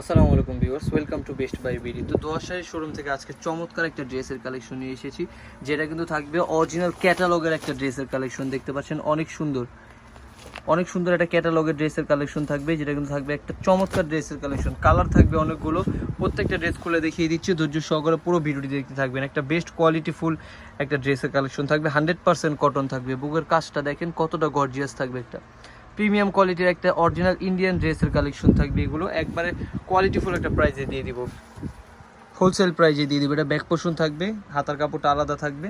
আসসালামু আলাইকুম viewers, welcome to best buy BD তো দোয়াশাহী শোরুম থেকে আজকে চমৎকার একটা ড্রেসের কালেকশন নিয়ে এসেছি, যেটা কিন্তু থাকবে অরিজিনাল ক্যাটালগের একটা ড্রেসের কালেকশন দেখতে পাচ্ছেন, অনেক সুন্দর। অনেক সুন্দর একটা ক্যাটালগের ড্রেসের কালেকশন থাকবে, যেটা কিন্তু থাকবে একটা চমৎকার ড্রেসের কালেকশন কালার থাকবে অনেকগুলো, প্রত্যেকটা ড্রেস খুলে দেখিয়ে দিচ্ছি, ধৈর্য সহকারে পুরো ভিডিওটি দেখতে থাকবেন। একটা বেস্ট কোয়ালিটি ফুল একটা ড্রেসের কালেকশন থাকবে হান্ড্রেড পার্সেন্ট কটন থাকবে, বুকের কাজটা দেখেন কতটা গর্জিয়াস থাকবে একটা। প্রিমিয়াম কোয়ালিটির একটা অরিজিনাল ইন্ডিয়ান ড্রেসের কালেকশন থাকবে এগুলো। একবারে কোয়ালিটিফুল একটা প্রাইজে দিয়ে দিব। হোলসেল প্রাইজে দিয়ে দিব। এটা ব্যাক পোর্শন থাকবে, হাতার কাপড়টা আলাদা থাকবে।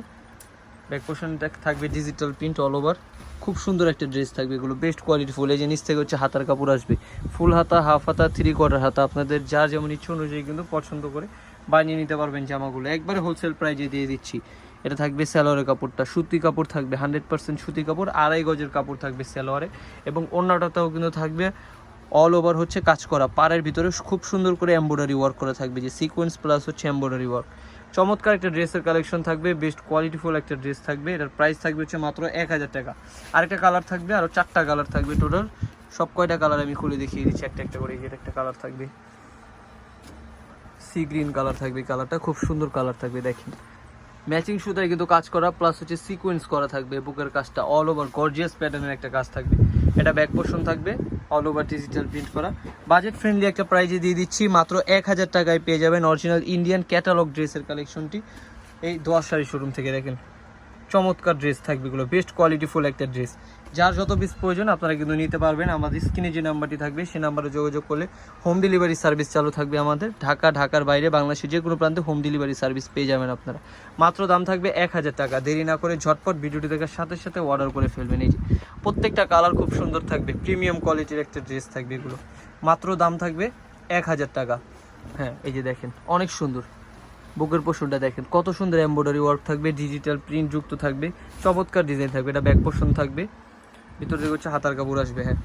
ব্যাক পোর্শনটা থাকবে ডিজিটাল প্রিন্ট অল ওভার খুব সুন্দর একটা ড্রেস থাকবে এগুলো বেস্ট কোয়ালিটি ফুল এই যে নিচ থেকে হচ্ছে হাতার কাপড় আসবে। ফুল হাতা হাফ হাতা থ্রি কোয়ার্টার হাতা। আপনাদের যার যেমন ইচ্ছে অনুযায়ী কিন্তু পছন্দ করে বানিয়ে নিতে পারবেন জামাগুলো। একবারে হোলসেল প্রাইজে দিয়ে দিচ্ছি। এটা থাকবে স্যালোয়ারের কাপড়টা। সুতি কাপড় থাকবে, হান্ড্রেড পার্সেন্ট সুতি কাপড়, আড়াই গজের কাপড় থাকবে স্যালোয়ারে এবং অন্যটাতেও কিন্তু থাকবে অল ওভার হচ্ছে কাজ করা। পাড়ের ভিতরে খুব সুন্দর করে এমব্রয়ডারি ওয়ার্ক করা থাকবে, যে সিকোয়েন্স প্লাস হচ্ছে এমব্রয়ডারি ওয়ার্ক চমৎকার একটা ড্রেসের কালেকশন থাকবে বেস্ট কোয়ালিটিফুল একটা ড্রেস থাকবে। এটার প্রাইস থাকবে হচ্ছে মাত্র এক হাজার টাকা। আরেকটা কালার থাকবে আরও চারটা কালার থাকবে টোটাল সব কয়টা কালার আমি খুলে দেখিয়ে দিচ্ছি, একটা একটা করে এটা একটা কালার থাকবে। সি গ্রিন কালার থাকবে কালারটা খুব সুন্দর কালার থাকবে, দেখেন। ম্যাচিং সুতায় কিন্তু কাজ করা প্লাস হচ্ছে সিকোয়েন্স করা থাকবে, বুকের কাজটা অল ওভার গর্জিয়াস প্যাটার্নের একটা কাজ থাকবে। এটা ব্যাক পোর্শন থাকবে অল ওভার ডিজিটাল প্রিন্ট করা। বাজেট ফ্রেন্ডলি একটা প্রাইজে দিয়ে দিচ্ছি, মাত্র এক হাজার টাকায় পেয়ে যাবেন অরিজিনাল ইন্ডিয়ান ক্যাটালগ ড্রেসের কালেকশনটি এই দোয়ার শাড়ি শোরুম থেকে দেখেন। চমৎকার ড্রেস থাকবে এগুলো। বেস্ট কোয়ালিটি ফুল একটা ড্রেস যার যত পিস প্রয়োজন, আপনারা কিন্তু নিতে পারবেন। আমাদের স্ক্রিনে যে নাম্বারটি থাকবে সেই নাম্বারে যোগাযোগ করলে হোম ডেলিভারি সার্ভিস চালু থাকবে আমাদের। ঢাকা, ঢাকার বাইরে, বাংলাদেশের যে কোনো প্রান্তে হোম ডেলিভারি সার্ভিস পেয়ে যাবেন আপনারা। মাত্র দাম থাকবে এক হাজার টাকা। দেরি না করে ঝটপট ভিডিওটি দেখার সাথে সাথে অর্ডার করে ফেলবেন। এই যে, প্রত্যেকটা কালার খুব সুন্দর থাকবে। প্রিমিয়াম কোয়ালিটির একটা ড্রেস থাকবে এগুলো। মাত্র দাম থাকবে এক হাজার টাকা। হ্যাঁ এই যে দেখেন, অনেক সুন্দর। বুকের পোষণটা দেখেন, কত সুন্দর এমব্রয়ডারি ওয়ার্ক থাকবে ডিজিটাল প্রিন্ট যুক্ত থাকবে, চমৎকার ডিজাইন থাকবে, এটা ব্যাক পোষণ থাকবে। ভিতর থেকে হচ্ছে হাতার কাপড় আসবে হ্যাঁ।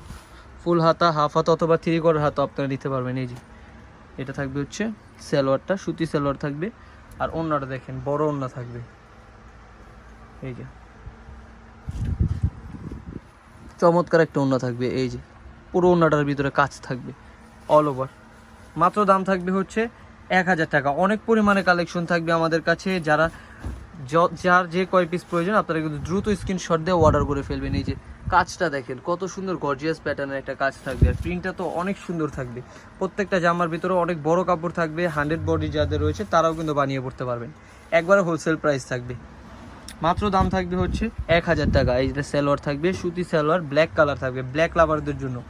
ফুল হাতা হাফ হাতা অথবা থ্রি কোয়ার্টার হাতা আপনারা নিতে পারবেন, এই যে। এটা থাকবে হচ্ছে সালোয়ারটা, সুতি সালোয়ার থাকবে। আর অন্যটা দেখেন, বড় অন্য থাকবে। এই যে। চমৎকার একটা ওড়না থাকবে, এই যে। পুরো ওড়নাটার ভিতরে কাজ থাকবে অল ওভার মাত্র দাম থাকবে হচ্ছে এক হাজার টাকা। অনেক পরিমাণে কালেকশন থাকবে আমাদের কাছে। যারা যার যে কয় পিস প্রয়োজন, আপনারা কিন্তু দ্রুত স্ক্রিনশট দিয়ে অর্ডার করে ফেলবেন। এই যে কাজটা দেখেন, কত সুন্দর গর্জিয়াস প্যাটার্নের একটা কাজ থাকবে। আর প্রিন্টটা তো অনেক সুন্দর থাকবে। প্রত্যেকটা জামার ভিতরে অনেক বড় কাপড় থাকবে হান্ড্রেড বডি যাদের রয়েছে, তারাও কিন্তু বানিয়ে পড়তে পারবেন। একবারে হোলসেল প্রাইস থাকবে। মাত্র দাম থাকবে হচ্ছে এক হাজার টাকা। এই যে সালোয়ার থাকবে, সুতি সালোয়ার ব্ল্যাক কালার থাকবে। ব্ল্যাক লাভারদের জন্য।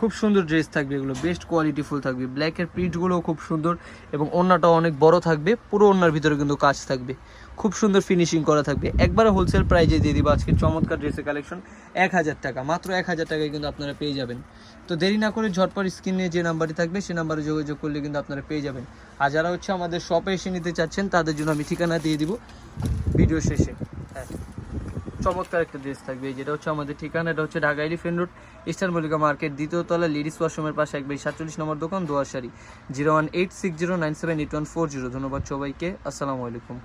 খুব সুন্দর ড্রেস থাকবে এগুলো বেস্ট কোয়ালিটি ফুল থাকবে। ব্ল্যাকের প্রিন্টগুলোও খুব সুন্দর এবং ওড়নাটাও অনেক বড় থাকবে, পুরো ওড়নার ভিতরে কিন্তু কাজ থাকবে। খুব সুন্দর ফিনিশিং করা থাকবে। একবারে হোলসেল প্রাইজে দিয়ে দিব আজকে চমৎকার ড্রেসের কালেকশন এক হাজার টাকা, মাত্র এক হাজার টাকায় কিন্তু আপনারা পেয়ে যাবেন। তো দেরি না করে ঝটপট স্ক্রিনে যে নাম্বারটি থাকবে সেই নাম্বারে যোগাযোগ করলে কিন্তু আপনারা পেয়ে যাবেন। আর যারা হচ্ছে আমাদের শপে এসে নিতে চাচ্ছেন, তাদের জন্য আমি ঠিকানা দিয়ে দিব। ভিডিও শেষে। হ্যাঁ। চমৎকার একটা ড্রেস থাকবে। যেটা হচ্ছে আমাদের ঠিকানা, এটা হচ্ছে Dhaka elephant road, eastern Mallika market, দ্বিতীয় তলা লেডিস ওয়াশরুমের পাশে একবার সাতচল্লিশ নম্বর দোকান Doyashari zero one eight six zero nine seven eight one four zero. ধন্যবাদ সবাইকে। আসসালামু আলাইকুম।